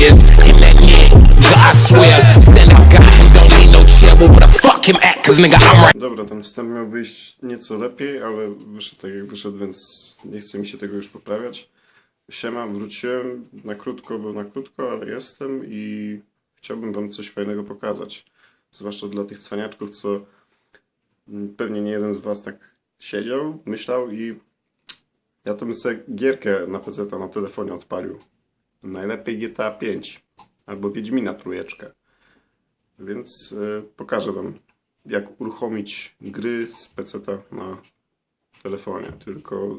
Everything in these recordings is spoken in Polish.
in that. God swear, stand up guy and don't need no chair. The fuck him at? Cause nigga, I'm right. Dobra, ten wstęp miał wyjść nieco lepiej, ale wyszedł tak jak wyszedł, więc nie chce mi się tego już poprawiać. Siema, wróciłem na krótko, bo na krótko, ale jestem i chciałbym wam coś fajnego pokazać. Zwłaszcza dla tych cwaniaczków, co pewnie nie jeden z was tak siedział, myślał i ja to bym sobie gierkę na PC na telefonie odpalił. Najlepiej GTA 5 albo Wiedźmina trójeczkę. Więc y, pokażę Wam, jak uruchomić gry z PC na telefonie. Tylko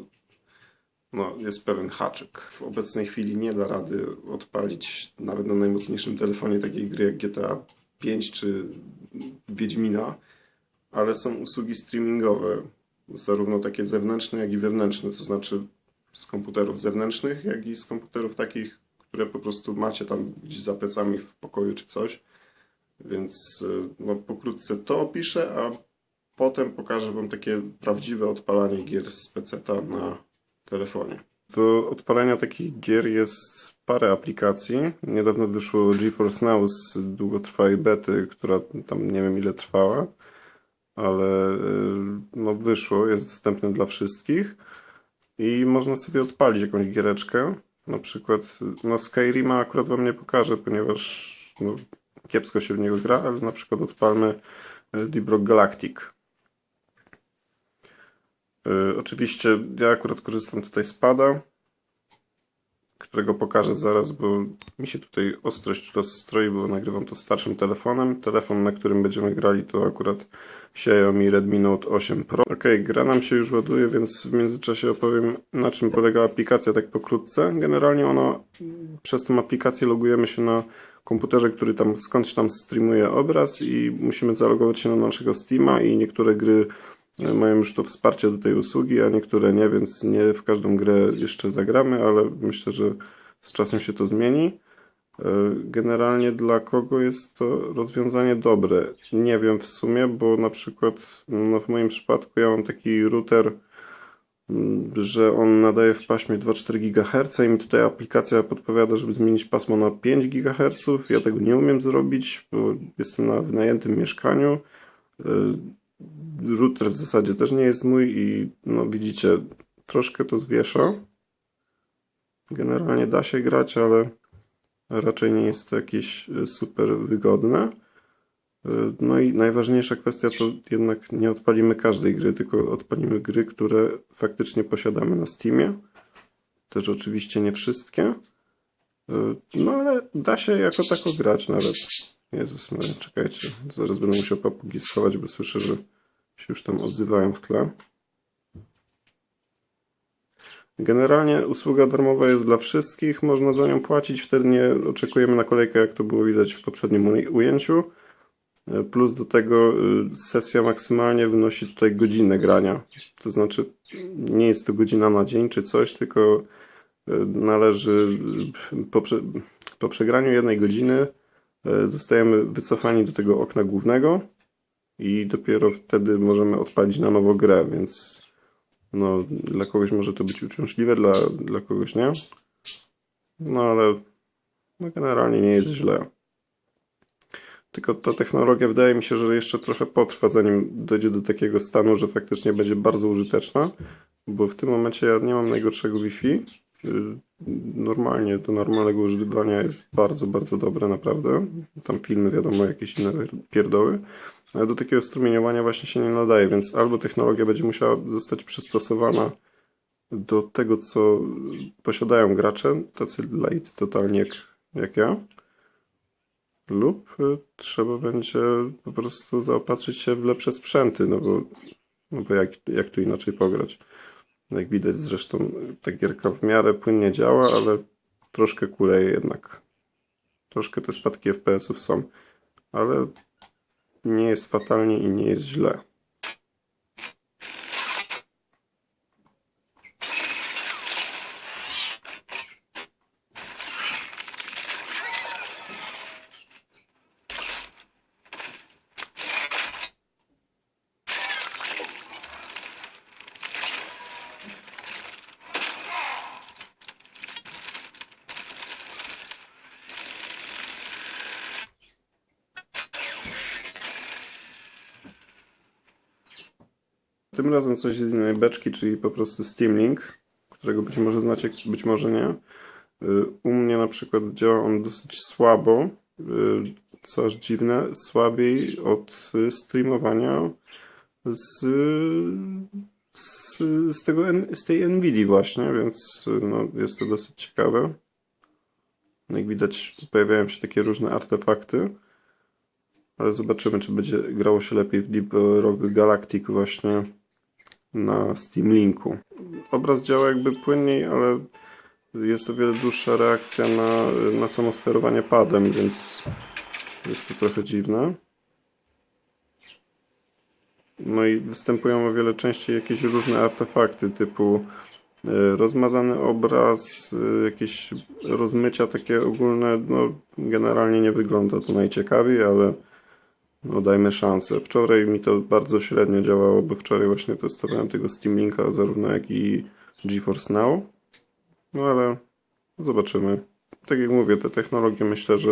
no, jest pewien haczyk. W obecnej chwili nie da rady odpalić nawet na najmocniejszym telefonie takiej gry jak GTA 5 czy Wiedźmina, ale są usługi streamingowe, zarówno takie zewnętrzne, jak i wewnętrzne, to znaczy z komputerów zewnętrznych, jak i z komputerów takich, które po prostu macie tam gdzieś za plecami w pokoju czy coś. Więc y, no, pokrótce to opiszę, a potem pokażę Wam takie prawdziwe odpalanie gier z PC na telefonie. Do odpalenia takich gier jest parę aplikacji. Niedawno wyszło GeForce Now z długotrwałej bety, która tam nie wiem ile trwała, ale y, no, wyszło, jest dostępne dla wszystkich i można sobie odpalić jakąś giereczkę. Na przykład, no Skyrima akurat Wam nie pokażę, ponieważ no, kiepsko się w niego gra, ale na przykład odpalmy y, Deep Rock Galactic. Y, Oczywiście ja akurat korzystam tutaj z pada, którego pokażę zaraz, bo mi się tutaj ostrość rozstroi, bo nagrywam to starszym telefonem. Telefon, na którym będziemy grali to akurat Xiaomi Redmi Note 8 Pro. Ok, gra nam się już ładuje, więc w międzyczasie opowiem na czym polega aplikacja tak pokrótce. Generalnie ona, przez tą aplikację logujemy się na komputerze, który tam skądś tam streamuje obraz i musimy zalogować się na naszego Steama i niektóre gry mają już to wsparcie do tej usługi, a niektóre nie, więc nie w każdą grę jeszcze zagramy, ale myślę, że z czasem się to zmieni. E, Generalnie dla kogo jest to rozwiązanie dobre? Nie wiem w sumie, bo na przykład no w moim przypadku ja mam taki router, mm, że on nadaje w paśmie 2,4 GHz i mi tutaj aplikacja podpowiada, żeby zmienić pasmo na 5 GHz. Ja tego nie umiem zrobić, bo jestem na wynajętym mieszkaniu. Router w zasadzie też nie jest mój i no widzicie, troszkę to zwiesza. Generalnie da się grać, ale raczej nie jest to jakieś e, super wygodne. E, No i najważniejsza kwestia to jednak nie odpalimy każdej gry, tylko odpalimy gry, które faktycznie posiadamy na Steamie. Też oczywiście nie wszystkie. E, No ale da się jako tako grać nawet. Jezus czekajcie. Zaraz będę musiał papugi schować, bo słyszę, że się już tam odzywają w tle. Generalnie usługa darmowa jest dla wszystkich, można za nią płacić, wtedy nie oczekujemy na kolejkę, jak to było widać w poprzednim uj- ujęciu. Plus do tego y, sesja maksymalnie wynosi tutaj godzinę grania. To znaczy nie jest to godzina na dzień czy coś, tylko y, należy y, po, prze, po przegraniu jednej godziny zostajemy wycofani do tego okna głównego i dopiero wtedy możemy odpalić na nowo grę, więc no, dla kogoś może to być uciążliwe, dla, dla kogoś nie. No ale no, generalnie nie jest źle. Tylko ta technologia wydaje mi się, że jeszcze trochę potrwa, zanim dojdzie do takiego stanu, że faktycznie będzie bardzo użyteczna, bo w tym momencie ja nie mam najgorszego Wi-Fi. Y, Normalnie, do normalnego używania jest bardzo, bardzo dobre, naprawdę. Tam filmy, wiadomo, jakieś inne pierdoły. Ale do takiego strumieniowania właśnie się nie nadaje, więc albo technologia będzie musiała zostać przystosowana do tego, co posiadają gracze, tacy laicy totalnie jak, jak ja, lub y, trzeba będzie po prostu zaopatrzyć się w lepsze sprzęty, no bo, no bo jak, jak tu inaczej pograć. Jak widać zresztą ta gierka w miarę płynnie działa, ale troszkę kuleje jednak. Troszkę te spadki FPS-ów są, ale nie jest fatalnie i nie jest źle. Tym razem coś z innej beczki, czyli po prostu Steam Link, którego być może znacie, być może nie. Y, U mnie na przykład działa on dosyć słabo, y, co aż dziwne, słabiej od streamowania z, z, z, tego, z tej NVIDII właśnie, więc no, jest to dosyć ciekawe. Jak widać, pojawiają się takie różne artefakty. Ale zobaczymy, czy będzie grało się lepiej w Deep Rock Galactic właśnie na Steam Linku. Obraz działa jakby płynniej, ale jest o wiele dłuższa reakcja na, na samo sterowanie padem, więc jest to trochę dziwne. No i występują o wiele częściej jakieś różne artefakty typu e, rozmazany obraz, e, jakieś rozmycia takie ogólne. No, generalnie nie wygląda to najciekawiej, ale no dajmy szansę. Wczoraj mi to bardzo średnio działało, bo wczoraj właśnie testowałem tego Steam Linka, zarówno jak i GeForce Now. No ale zobaczymy. Tak jak mówię, te technologie myślę, że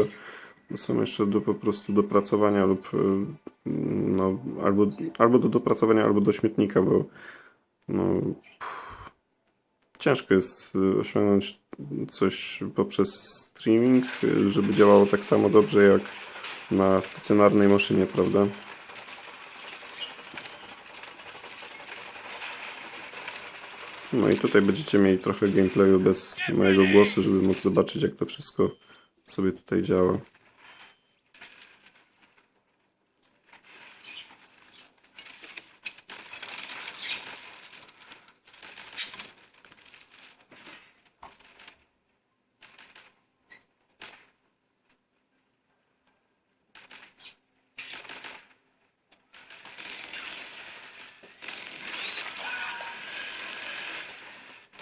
są jeszcze do po prostu dopracowania lub y, no, albo, albo do dopracowania, albo do śmietnika, bo no, pff, ciężko jest y, osiągnąć coś poprzez streaming, y, żeby działało tak samo dobrze jak na stacjonarnej maszynie, prawda? No i tutaj będziecie mieli trochę gameplayu bez mojego głosu, żeby móc zobaczyć jak to wszystko sobie tutaj działa.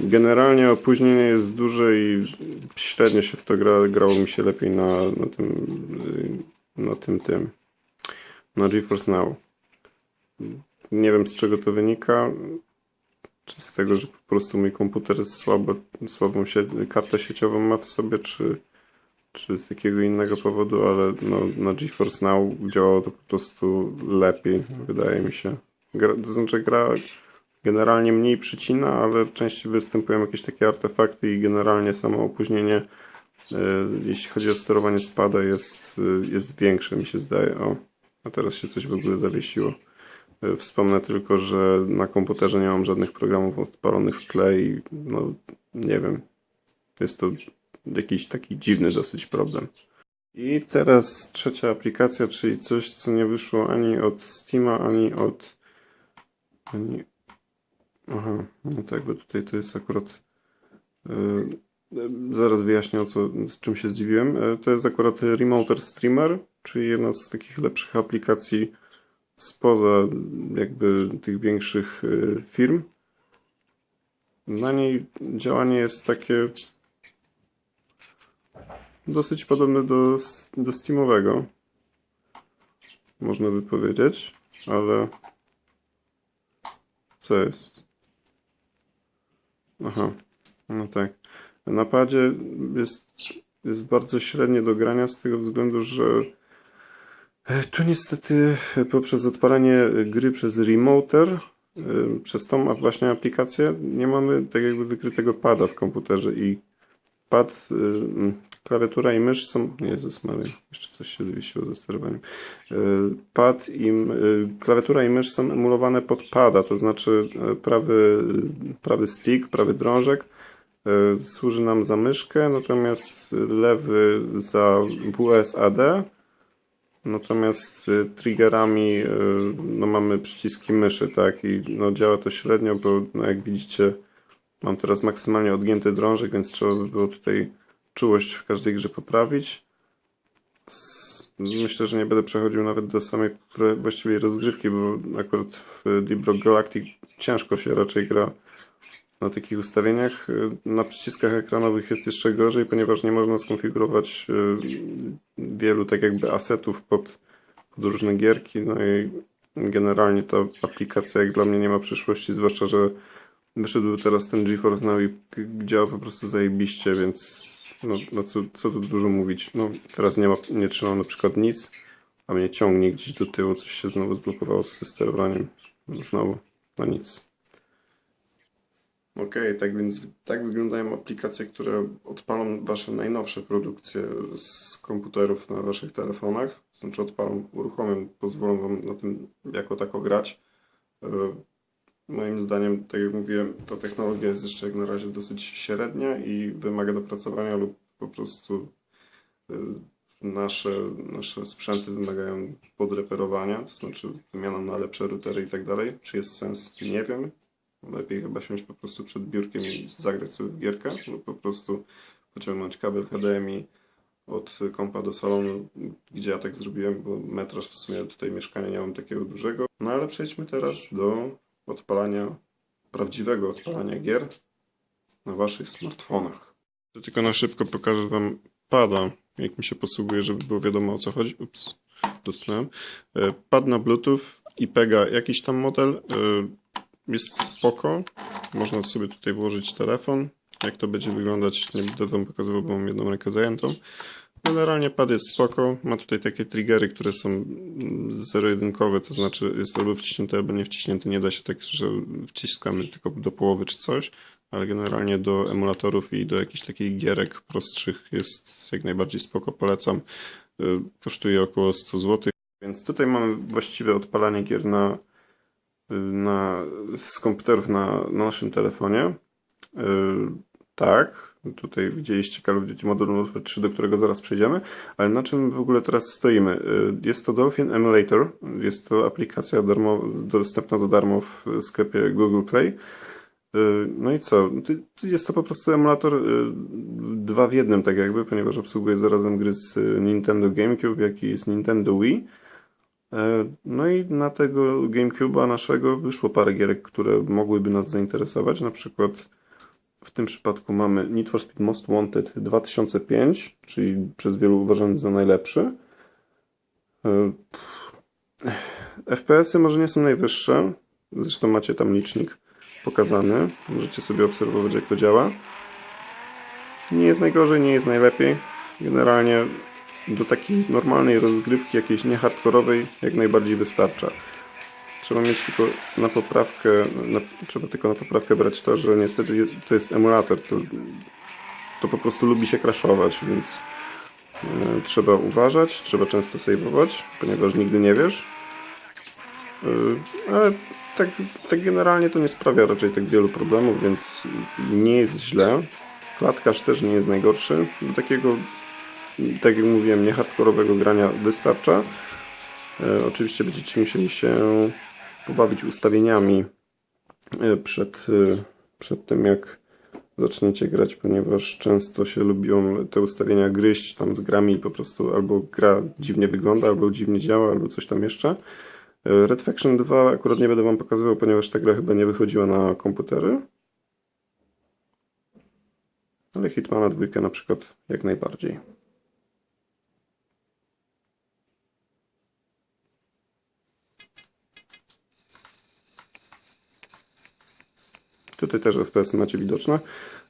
Generalnie opóźnienie jest duże i średnio się w to gra, grało mi się lepiej na, na tym, y, na tym, tym, na GeForce Now. Nie wiem z czego to wynika, czy z tego, że po prostu mój komputer słabo, słabą sie, kartę sieciową ma w sobie, czy, czy z jakiego innego powodu, ale no, na GeForce Now działało to po prostu lepiej, wydaje mi się. Gra, to znaczy gra generalnie mniej przycina, ale częściej występują jakieś takie artefakty i generalnie samo opóźnienie, e, jeśli chodzi o sterowanie spada, jest, e, jest większe, mi się zdaje. O, a teraz się coś w ogóle zawiesiło. E, Wspomnę tylko, że na komputerze nie mam żadnych programów odpalonych w tle i no, nie wiem, jest to jakiś taki dziwny dosyć problem. I teraz trzecia aplikacja, czyli coś, co nie wyszło ani od Steama, ani od ani Aha, no tak, bo tutaj to jest akurat. e, zaraz wyjaśnię, o co, z czym się zdziwiłem. E, to jest akurat Remoter Streamer, czyli jedna z takich lepszych aplikacji spoza jakby tych większych e, firm. Na niej działanie jest takie dosyć podobne do, do Steamowego, można by powiedzieć, ale co jest? Aha, no tak. Na padzie jest, jest bardzo średnie do grania z tego względu, że e, tu niestety poprzez odpalanie gry przez Remoter, e, przez tą właśnie aplikację, nie mamy tak jakby wykrytego pada w komputerze i pad, y, klawiatura i mysz są. Jezus Maria, jeszcze coś się zwiesiło ze sterowaniem. Y, Pad i y, klawiatura i mysz są emulowane pod pada, to znaczy prawy, prawy stick, prawy drążek służy nam za myszkę, natomiast lewy za WSAD. Natomiast triggerami no, mamy przyciski myszy, tak? I no, działa to średnio, bo no, jak widzicie, Mam teraz maksymalnie odgięty drążek, więc trzeba by było tutaj czułość w każdej grze poprawić. Myślę, że nie będę przechodził nawet do samej właściwej rozgrywki, bo akurat w Deep Rock Galactic ciężko się raczej gra na takich ustawieniach. Na przyciskach ekranowych jest jeszcze gorzej, ponieważ nie można skonfigurować y, wielu tak jakby asetów pod, pod różne gierki. No i generalnie ta aplikacja jak dla mnie nie ma przyszłości, zwłaszcza, że Wyszedł teraz ten GeForce Now i działa po prostu zajebiście, więc no, no co, co tu dużo mówić. No, teraz nie, ma, nie trzymam na przykład nic, a mnie ciągnie gdzieś do tyłu, coś się znowu zblokowało ze sterowaniem. Znowu. No nic. Okej, tak więc tak wyglądają aplikacje, które odpalą wasze najnowsze produkcje z komputerów na waszych telefonach. Znaczy odpalą, uruchomią, pozwolą wam na tym jako tako grać. Moim zdaniem, tak jak mówiłem, ta technologia jest jeszcze jak na razie dosyć średnia i wymaga dopracowania lub po prostu y, nasze, nasze sprzęty wymagają podreperowania, to znaczy wymiana na lepsze routery i tak dalej. Czy jest sens? Nie wiem. Lepiej chyba siąść po prostu przed biurkiem i zagrać sobie w gierkę, lub po prostu pociągnąć kabel HDMI od kompa do salonu, gdzie ja tak zrobiłem, bo metraż w sumie tutaj mieszkania nie mam takiego dużego. No ale przejdźmy teraz do odpalania, prawdziwego odpalania gier na waszych smartfonach. Tylko na szybko pokażę wam pada, jak mi się posługuje, żeby było wiadomo o co chodzi. Ups, dotknąłem. E, Pad na Bluetooth i Pega, jakiś tam model. e, Jest spoko. Można sobie tutaj włożyć telefon. Jak to będzie wyglądać, nie będę wam pokazywał, bo mam jedną rękę zajętą. Generalnie pad jest spoko. Ma tutaj takie triggery, które są zero-jedynkowe, to znaczy jest albo wciśnięty, albo nie wciśnięty. Nie da się tak, że wciskamy tylko do połowy czy coś, ale generalnie do emulatorów i do jakichś takich gierek prostszych jest jak najbardziej spoko, polecam. Y, Kosztuje około 100 zł. Więc tutaj mamy właściwe odpalanie gier na, y, na, z komputerów na, na naszym telefonie. Y, Tak, tutaj widzieliście Call of Duty Modern Warfare 3, do którego zaraz przejdziemy, ale na czym w ogóle teraz stoimy? Y, Jest to Dolphin Emulator, jest to aplikacja darmo, dostępna za darmo w sklepie Google Play. Y, No i co? Ty- Jest to po prostu emulator y, dwa w jednym, tak jakby, ponieważ obsługuje zarazem gry z Nintendo GameCube, jak i z Nintendo Wii. No i na tego GameCube'a naszego wyszło parę gierek, które mogłyby nas zainteresować. Na przykład w tym przypadku mamy Need for Speed Most Wanted 2005, czyli przez wielu uważany za najlepszy. E, FPS-y może nie są najwyższe, zresztą macie tam licznik pokazany. Możecie sobie obserwować, jak to działa. Nie jest najgorzej, nie jest najlepiej. Generalnie do takiej normalnej rozgrywki, jakiejś niehardkorowej, jak najbardziej wystarcza. Trzeba mieć tylko na poprawkę, na, trzeba tylko na poprawkę brać to, że niestety to jest emulator, to, to po prostu lubi się crashować, więc e, trzeba uważać, trzeba często saveować, ponieważ nigdy nie wiesz. E, ale tak, tak generalnie to nie sprawia raczej tak wielu problemów, więc nie jest źle. Klatkarz też nie jest najgorszy. Do takiego, tak jak mówiłem, nie hardkorowego grania wystarcza. E, Oczywiście będziecie musieli się pobawić ustawieniami e, przed, e, przed tym, jak zaczniecie grać, ponieważ często się lubią te ustawienia gryźć tam z grami i po prostu albo gra dziwnie wygląda, albo dziwnie działa, albo coś tam jeszcze. E, Red Faction 2 akurat nie będę Wam pokazywał, ponieważ ta gra chyba nie wychodziła na komputery. Ale Hitmana 2 na przykład jak najbardziej. Tutaj też FPS macie widoczne.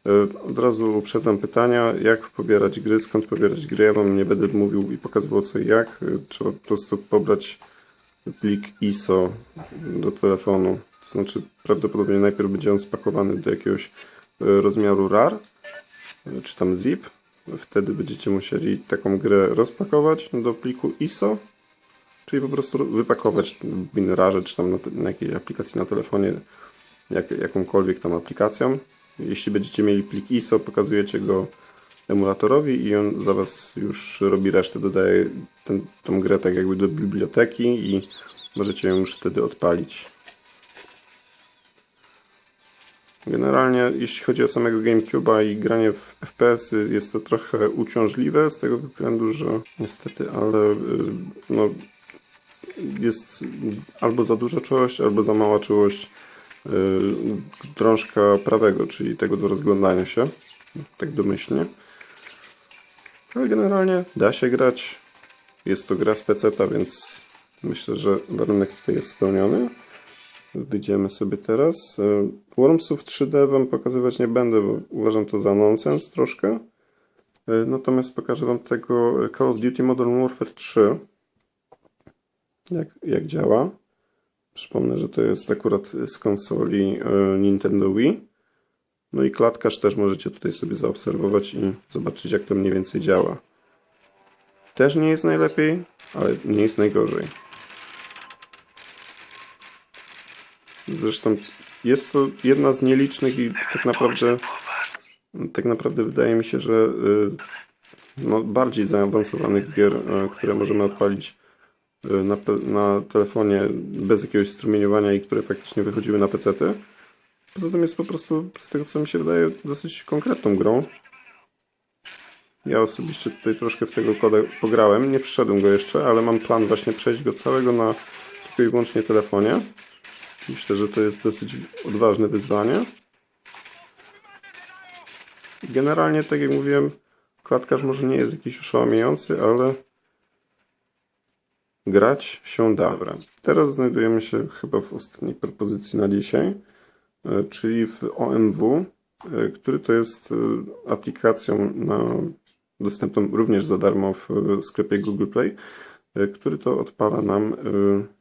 E, Od razu uprzedzam pytania, jak pobierać gry, skąd pobierać gry. Ja Wam nie będę mówił i pokazywał co i jak. E, Trzeba po prostu pobrać plik ISO do telefonu. To znaczy prawdopodobnie najpierw będzie on spakowany do jakiegoś e, rozmiaru RAR, czy tam ZIP. Wtedy będziecie musieli taką grę rozpakować do pliku ISO, czyli po prostu wypakować w WinRARze, czy tam na, na jakiejś aplikacji na telefonie jak, jakąkolwiek tam aplikacją. Jeśli będziecie mieli plik ISO, pokazujecie go emulatorowi i on za Was już robi resztę, dodaje ten, tą grę tak jakby do biblioteki i możecie ją już wtedy odpalić. Generalnie, jeśli chodzi o samego GameCube'a i granie w FPS, -y, jest to trochę uciążliwe z tego względu, że niestety, ale y, no, jest albo za duża czułość, albo za mała czułość drążka prawego, czyli tego do rozglądania się, tak domyślnie. Ale generalnie da się grać. Jest to gra z PC, więc myślę, że warunek tutaj jest spełniony. Wyjdziemy sobie teraz. Y, Wormsów 3D Wam pokazywać nie będę, bo uważam to za nonsens troszkę. Y, Natomiast pokażę Wam tego Call of Duty Modern Warfare 3 jak, jak działa. Przypomnę, że to jest akurat z konsoli e, Nintendo Wii. No i klatkarz też możecie tutaj sobie zaobserwować i zobaczyć, jak to mniej więcej działa. Też nie jest najlepiej, ale nie jest najgorzej. Zresztą jest to jedna z nielicznych i tak naprawdę tak naprawdę wydaje mi się, że y, no, bardziej zaawansowanych gier, y, które możemy odpalić na, pe- na telefonie bez jakiegoś strumieniowania i które faktycznie wychodziły na PC-ty. Poza tym jest po prostu, z tego co mi się wydaje, dosyć konkretną grą. Ja osobiście tutaj troszkę w tego kodę pograłem, nie przeszedłem go jeszcze, ale mam plan właśnie przejść go całego na tylko i wyłącznie telefonie. Myślę, że to jest dosyć odważne wyzwanie. Generalnie, tak jak mówiłem, klatkarz może nie jest jakiś oszałamiający, ale grać się da. Dobra. Teraz znajdujemy się chyba w ostatniej propozycji na dzisiaj, e, czyli w OMW, e, który to jest e, aplikacją na, dostępną również za darmo w sklepie Google Play, który to odpala nam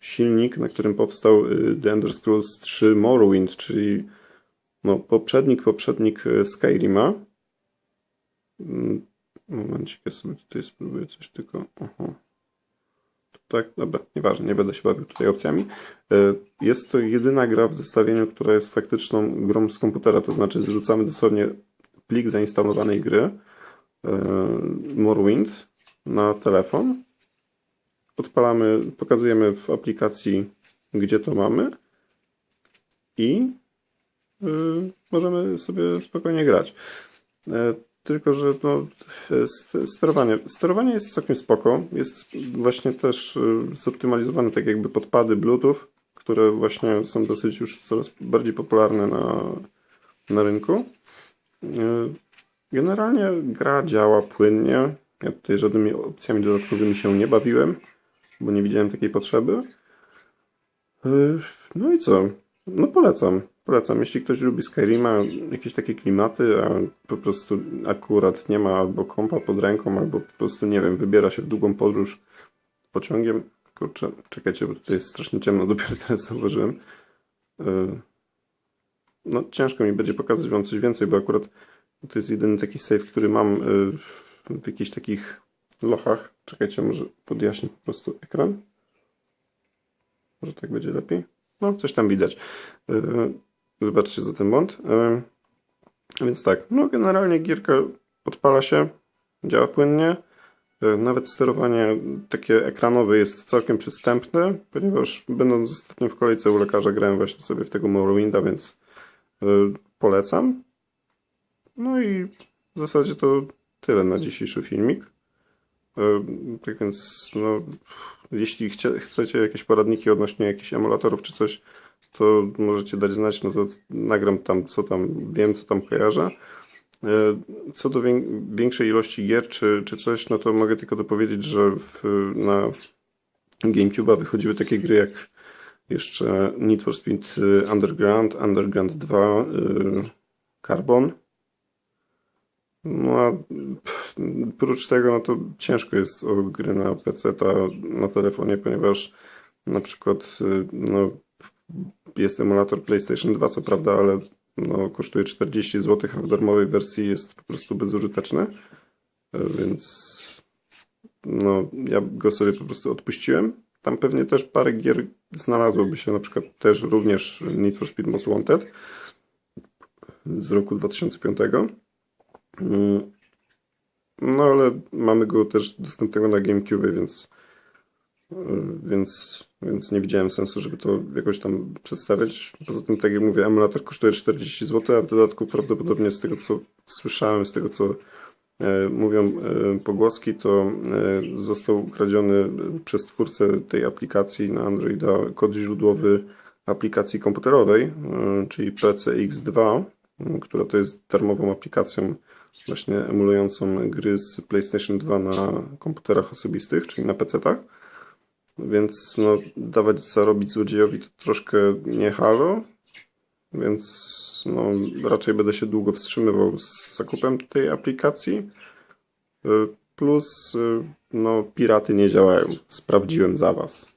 silnik, na którym powstał The Elder Scrolls 3 Morrowind, czyli no, poprzednik, poprzednik Skyrima. Mm, Momencik, ja sobie tutaj spróbuję coś tylko. Aha. Tak, dobra, nieważne, nie będę się bawił tutaj opcjami. E, Jest to jedyna gra w zestawieniu, która jest faktyczną grą z komputera, to znaczy zrzucamy dosłownie plik zainstalowanej gry e, Morrowind na telefon. Odpalamy, pokazujemy w aplikacji, gdzie to mamy i y, możemy sobie spokojnie grać. E, Tylko, że no, st- sterowanie. Sterowanie jest całkiem spoko. Jest właśnie też y, zoptymalizowane, tak jakby podpady Bluetooth, które właśnie są dosyć już coraz bardziej popularne na, na rynku. Y, Generalnie gra działa płynnie. Ja tutaj żadnymi opcjami dodatkowymi się nie bawiłem, bo nie widziałem takiej potrzeby. No i co? No polecam. Polecam. Jeśli ktoś lubi Skyrima, jakieś takie klimaty, a po prostu akurat nie ma albo kompa pod ręką, albo po prostu, nie wiem, wybiera się w długą podróż pociągiem. Kurczę, czekajcie, bo tutaj jest strasznie ciemno, dopiero teraz zauważyłem. Y, No ciężko mi będzie pokazać wam coś więcej, bo akurat to jest jedyny taki save, który mam y, w jakichś takich lochach. Czekajcie, może podjaśnię po prostu ekran. Może tak będzie lepiej? No, coś tam widać. Wybaczcie za ten błąd. Więc tak, no generalnie gierka odpala się, działa płynnie. Yy, Nawet sterowanie takie ekranowe jest całkiem przystępne, ponieważ będąc ostatnio w kolejce u lekarza grałem właśnie sobie w tego Morrowinda, więc yy, polecam. No i w zasadzie to tyle na dzisiejszy filmik. Yy, Tak więc, no, jeśli chcecie jakieś poradniki odnośnie jakichś emulatorów czy coś, to możecie dać znać, no to nagram tam, co tam wiem, co tam kojarzę. E, Co do wię- większej ilości gier czy, czy coś, no to mogę tylko dopowiedzieć, że w, na GameCube'a wychodziły takie gry jak jeszcze Need for Speed y, Underground, Underground 2, y, Carbon. No a prócz tego, no to ciężko jest o gry na PC, na telefonie, ponieważ na przykład no, jest emulator PlayStation 2, co prawda, ale no, kosztuje 40 zł, a w darmowej wersji jest po prostu bezużyteczny. E, Więc no, ja go sobie po prostu odpuściłem. Tam pewnie też parę gier znalazłoby się, na przykład też również Need for Speed Most Wanted z roku 2005. Mm, No ale mamy go też dostępnego na GameCube, więc więc, więc nie widziałem sensu, żeby to jakoś tam przedstawiać. Poza tym, tak jak mówię, emulator kosztuje 40 zł, a w dodatku prawdopodobnie z tego, co słyszałem, z tego, co e, mówią e, pogłoski, to e, został ukradziony przez twórcę tej aplikacji na Androida kod źródłowy aplikacji komputerowej, e, czyli PCX2, m, która to jest darmową aplikacją właśnie emulującą gry z PlayStation 2 na komputerach osobistych, czyli na PC-tach. Więc no, dawać zarobić złodziejowi to troszkę nie halo, więc no, raczej będę się długo wstrzymywał z zakupem tej aplikacji. Y, Plus, y, no, piraty nie działają. Sprawdziłem za was.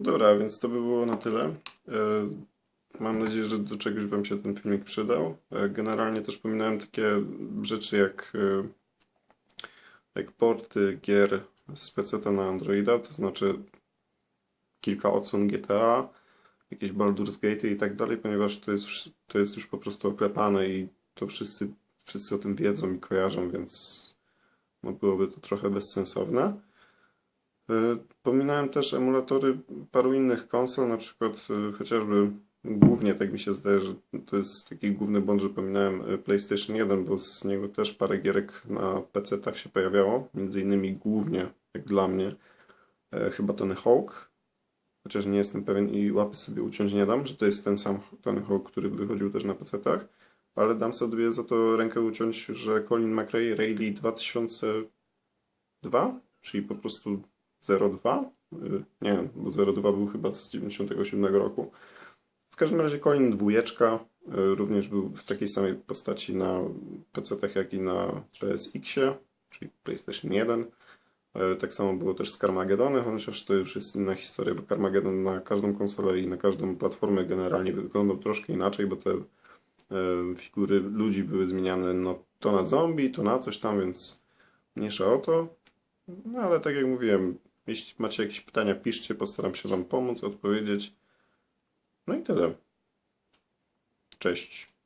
Dobra, więc to by było na tyle. E, Mam nadzieję, że do czegoś Wam się ten filmik przydał. Generalnie też pominąłem takie rzeczy jak, porty gier z PC na Androida, to znaczy kilka odsłon GTA, jakieś Baldur's Gate i tak dalej, ponieważ to jest, już- to jest już po prostu oklepane i to wszyscy, wszyscy o tym wiedzą i kojarzą, więc no byłoby to trochę bezsensowne. E, Pominąłem też emulatory paru innych konsol, na przykład e, chociażby głównie tak mi się zdaje, że to jest taki główny błąd, że pominąłem e, PlayStation 1, bo z niego też parę gierek na PC-tach się pojawiało, między innymi głównie, jak dla mnie, e, chyba Tony Hawk, chociaż nie jestem pewien i łapy sobie uciąć nie dam, że to jest ten sam Tony Hawk, który wychodził też na PC-tach, ale dam sobie za to rękę uciąć, że Colin McRae Rayleigh 2002, czyli po prostu 02, Y, nie, bo 02 był chyba z 97 roku. Każdym razie Colin dwójeczka y, również był w takiej samej postaci na PC-tach, jak i na PSX-ie, czyli PlayStation 1. Y, Tak samo było też z Carmagedonem, chociaż to już jest inna historia, bo Carmageddon na każdą konsolę i na każdą platformę generalnie wyglądał troszkę inaczej, bo te y, figury ludzi były zmieniane no, to na zombie, to na coś tam, więc mniejsza o to. No ale tak jak mówiłem, jeśli macie jakieś pytania, piszcie, postaram się Wam pomóc, odpowiedzieć. No i tyle. Cześć.